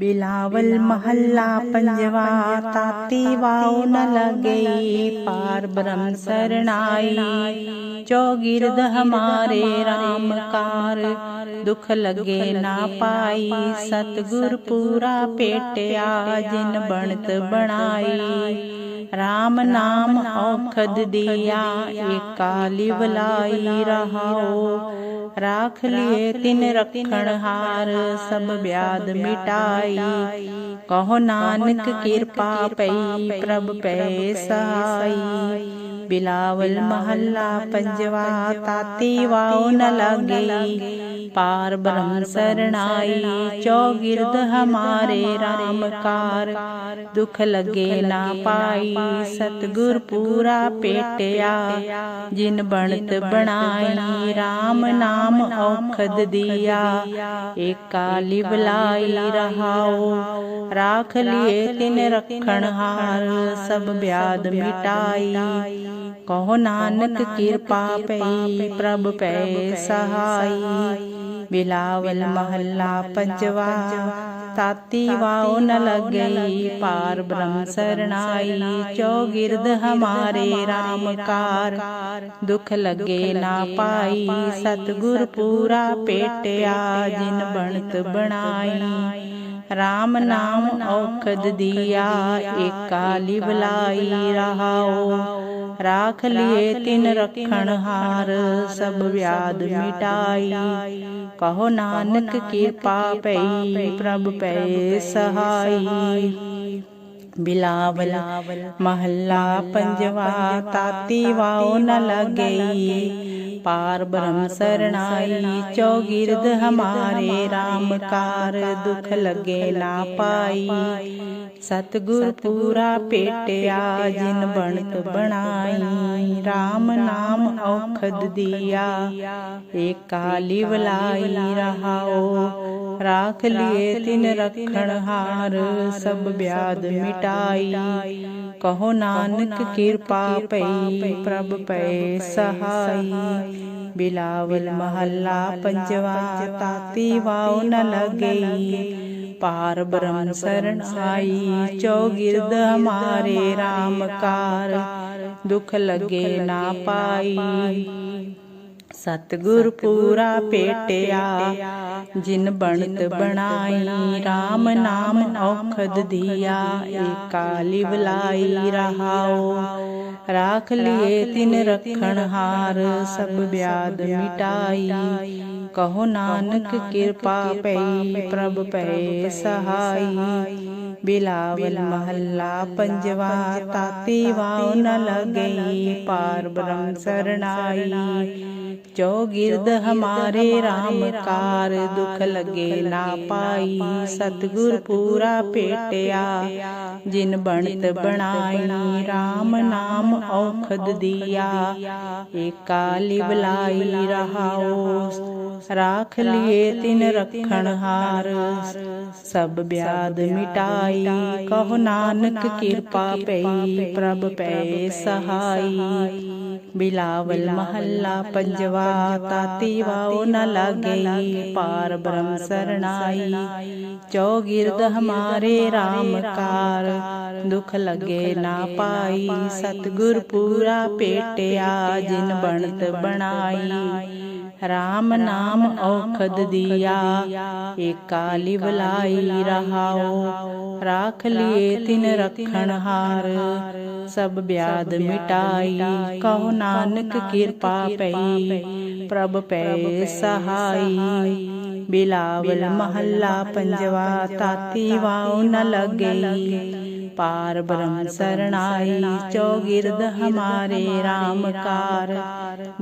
ਬਿਲਾਵਲ ਮਹੱਲਾ ਪੰਜਵਾ ਤਾਤੀ ਵਾਉ ਨ ਲਗਈ ਪਾਰ ਬ੍ਰਹਮ ਸਰਣਾਈ ਚੌਗਿਰਦ ਹਮਾਰੇ RAM ਕਾਰ ਦੁਖ ਲਗੇ ਨਾ ਪਾਈ ਸਤਗੁਰ ਪੂਰਾ ਪੇਟਿਆ ਜਿਨ ਬਣਤ ਬਣਾਈ RAM ਨਾਮ ਔਖਦ ਦਿਆ ਏਕਾ ਲਿਵਲਾਈ ਰਹਾਓ ਰਾਖ ਲਿਏ ਤਿਨ ਰਖਣ ਹਾਰ ਸਭ ਬਿਆਦ ਮਿਟਾਈ ਕਹੋ ਨਾਨਕ ਕਿਰਪਾ ਪਈ, ਪ੍ਰਭ ਪੈ ਸਹਾਈ ਬਿਲਾਵਲ ਮਹੱਲਾ ਪੰਜਵਾ ਤਾਤੀ ਵਾਉ ਨ ਲਾਗੇ। ਪਾਰ ਬ੍ਰਹਮ ਸਰਣਾਈ, ਚੌਗਿਰਦ ਹਮਾਰੇ RAM ਕਾਰ। ਦੁਖ ਲਗੇ ਨਾ ਪਾਈ, ਸਤਗੁਰ ਪੂਰਾ ਪੇਟਿਆ। ਜਿਨ ਬਣਤ ਬਣਾਈ RAM ਨਾਮ ਔਖਦ ਦਿਆ। ਏਕਾ ਲਿਵਲਾਈ ਰਹਾਓ। ਰਾਖ ਲਿਏ ਤਿਨ ਰਖਣ ਹਾਰ, ਸਭ ਬਿਆਦ ਮਿਟਾਈ। ਕਹੋ ਨਾਨਕ ਕਿਰਪਾ ਪਈ ਪ੍ਰਭ ਪੈ ਸਹਾਈ। ਬਿਲਾਵਲ ਮਹੱਲਾ ਪੰਜਵਾ, ਤਾਤੀ ਵਾਉ ਨ ਲਗਈ ਪਾਰ ਬ੍ਰਹਮ ਸਰਣਾਈ। ਚੌਗਿਰਦ ਹਮਾਰੇ RAM ਦੁਖ ਲਗੇ ਨਾ ਪਾਈ। ਸਤਗੁਰ ਪੂਰਾ ਪੇਟਿਆ, ਜਿਨ ਬਣਤ ਬਣਾਈ। RAM ਨਾਮ ਔਖਦ ਦਿਆ ਏਕਾ ਲਿਵਲਾਈ ਰਹਾਓ। ਰਾਖ ਲਿਏ ਤਿਨ ਰਖਣ ਹਾਰ ਸਭ ਵਿਆਦ ਮਿਟਾਈ। ਕਹੋ ਨਾਨਕ ਕਿਰਪਾ ਪਈ ਪ੍ਰਭ ਪੈ ਸਹਾਈ। ਬਿਲਾਵਲ, ਮਹੱਲਾ ਪੰਜਵਾ ਤਾਤੀ ਵਾਉ ਨ ਲਗਈ। ਪਾਰ ਬ੍ਰਹਮ ਸਰਣਾਈ, ਚੌਗਿਰਦ ਹਮਾਰੇ RAM ਕਾਰ, ਦੁਖ ਲਗੇ ਨਾ ਪਾਈ। ਸਤਗੁਰ ਪੂਰਾ ਪੇਟਿਆ, ਜਿਨ ਬਣਤ ਬਣਾਈ। RAM ਨਾਮ ਔਖਦ ਦਿਆ, ਏਕਾ ਲਿਵਲਾਈ ਰਹਾਓ। ਰਾਖ ਲਿਏ ਤਿਨ ਰਖਣ ਹਾਰ, ਸਭ ਬਿਆਦ ਮਿਟਾਈ। ਕਹੋ ਨਾਨਕ ਕਿਰਪਾ ਪਈ ਪ੍ਰਭ ਪੈ ਸਹਾਈ। ਬਿਲਾਵਲ ਮਹੱਲਾ ਪੰਜਵਾ, ਤਾਤੀ ਵਾਉ ਨ ਲਗਈ। ਪਾਰ ਬ੍ਰਹਮ ਸਰਣ ਆਈ, ਚੌਗਿਰਦ ਹਮਾਰੇ RAM ਕਾਰ। ਦੁਖ ਲਗੇ ਨਾ ਪਾਈ। ਸਤਗੁਰ ਪੂਰਾ ਪੇਟਿਆ, ਜਿਨ ਬਣਤ ਬਣਾਈ RAM ਨਾਮ ਔਖਦ ਦਿਆ, ਏਕਾ ਲਿਵਲਾਈ ਰਹਾਓ। ਰਾਖ ਲਿਏ ਤਿਨ ਰਖਣ ਹਾਰ, ਸਭ ਬਿਆਦ ਮਿਟਾਈ। ਕਹੋ ਨਾਨਕ ਕਿਰਪਾ ਪਈ, ਪ੍ਰਭ ਪੈ ਸਹਾਈ। ਬਿਲਾਵਲ ਮਹੱਲਾ ਪੰਜਵਾ ਤਾਤੀ ਵਾਉ ਨ ਲਗਈ ਪਾਰ ਬ੍ਰਹਮ ਸਰਣਾਈ। ਚੌਗਿਰਦ ਹਮਾਰੇ RAM ਕਾਰ ਦੁਖ ਲਗੇ ਨਾ ਪਾਈ ਸਤਗੁਰ ਪੂਰਾ ਪੇਟਿਆ। ਜਿਨ ਬਣਤ ਬਣਾਈ RAM ਨਾਮ ਔਖਦ ਦਿਆ। ਏਕਾ ਲਿਵਲਾਈ ਰਹਾਓ ਰਾਖ ਲਿਏ ਤਿਨ ਰਖਣ ਹਾਰ। ਸਭ ਬਿਆਦ ਮਿਟਾਈ। ਕਹੋ ਨਾਨਕ ਕਿਰਪਾ ਪਈ ਪ੍ਰਭ ਪੈ ਸਹਾਈ। ਬਿਲਾਵਲ ਮਹੱਲਾ ਪੰਜਵਾ, ਤਾਤੀ ਵਾਉ ਨ ਲਾਗਈ ਪਾਰ ਬ੍ਰਹਮ ਸਰਣਾਈ। ਚੌਗਿਰਦ ਹਮਾਰੇ RAM ਕਾਰ, ਦੁਖ ਲਗੇ ਨਾ ਪਾਈ। ਸਤਗੁਰ ਪੂਰਾ ਪੇਟਿਆ, ਜਿਨ ਬਣਤ ਬਣਾਈ। RAM ਨਾਮ ਔਖਦ ਦਿਆ ਏਕਾ ਲਿਵਲਾਈ ਰਹਾਓ, ਰਾਖ ਲਿਏ ਤਿਨ ਰਖਣ ਹਾਰ, ਸਭ ਬਿਆਦ ਮਿਟਾਈ, ਕਹੋ ਨਾਨਕ ਕਿਰਪਾ ਪਈ, ਪ੍ਰਭ ਪੈ ਸਹਾਈ, ਬਿਲਾਵਲ ਮਹੱਲਾ ਪੰਜਵਾ, ਤਾਤੀ ਵਾਉ ਨ ਲਗਈ ਪਾਰ ਬ੍ਰਹਮ ਸਰਣਾਈ, ਚੌਗਿਰਦ ਹਮਾਰੇ RAM ਕਾਰ।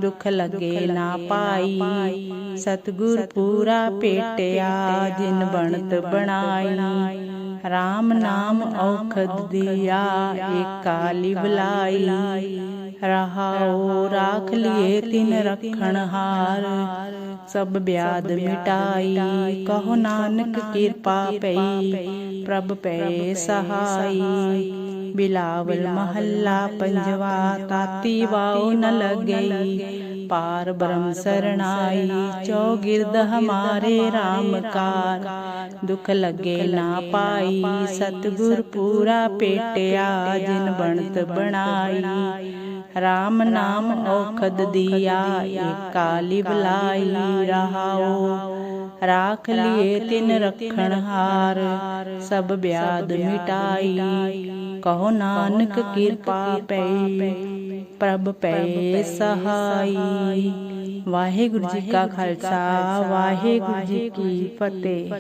ਦੁਖ ਲਗੇ ਨਾ ਪਾਈ, ਸਤਗੁਰ ਪੂਰਾ ਪੇਟਿਆ, ਜਿਨ ਬਣਤ ਬਣਾਈ। RAM ਨਾਮ ਔਖਦ ਦਿਆ, ਏਕਾ ਲਿਵਲਾਈ। ਰਹਾਓ ਰਾਖ ਲਿਏ ਤਿਨ ਰਖਣ ਹਾਰ। ਸਭ ਬਿਆਦ ਮਿਟਾਈ। ਕਹੋ ਨਾਨਕ ਕਿਰਪਾ ਪਈ। ਪ੍ਰਭ ਪੈ ਸਹਾਈ। ਬਿਲਾਵਲ ਮਹੱਲਾ ਪੰਜਵਾ ਤਾਤੀ ਵਾਉ ਨ ਲਗਈ ਪਾਰ ਬ੍ਰਹਮ ਸਰਣਾਈ। ਚੌਗਿਰਦ ਹਮਾਰੇ RAM ਕਾਰ। ਦੁਖ ਲੱਗੇ ਨਾ ਪਾਈ। ਸਤਿਗੁਰ ਪੂਰਾ ਪੇਟਿਆ ਜਿਨ ਬਣਤ ਬਣਾਈ। RAM ਨਾਮ ਔਖਦ ਦੀਆ ਏਕਾਲੀ ਬਲਾਈ ਰਹਾਓ। ਰਾਖ ਲਿਏ ਤਿਨ ਰਖਣ ਹਾਰ ਸਭ ਬਿਆਦ ਮਿਟਾਈ। ਕਹੋ ਨਾਨਕ ਕਿਰਪਾ ਪਈ ਪ੍ਰਭ ਪੈ ਸਹਾਈ। ਵਾਹਿਗੁਰੂ ਜੀ ਕਾ ਖਾਲਸਾ ਵਾਹਿਗੁਰੂ ਜੀ ਕੀ ਫਤਿਹ।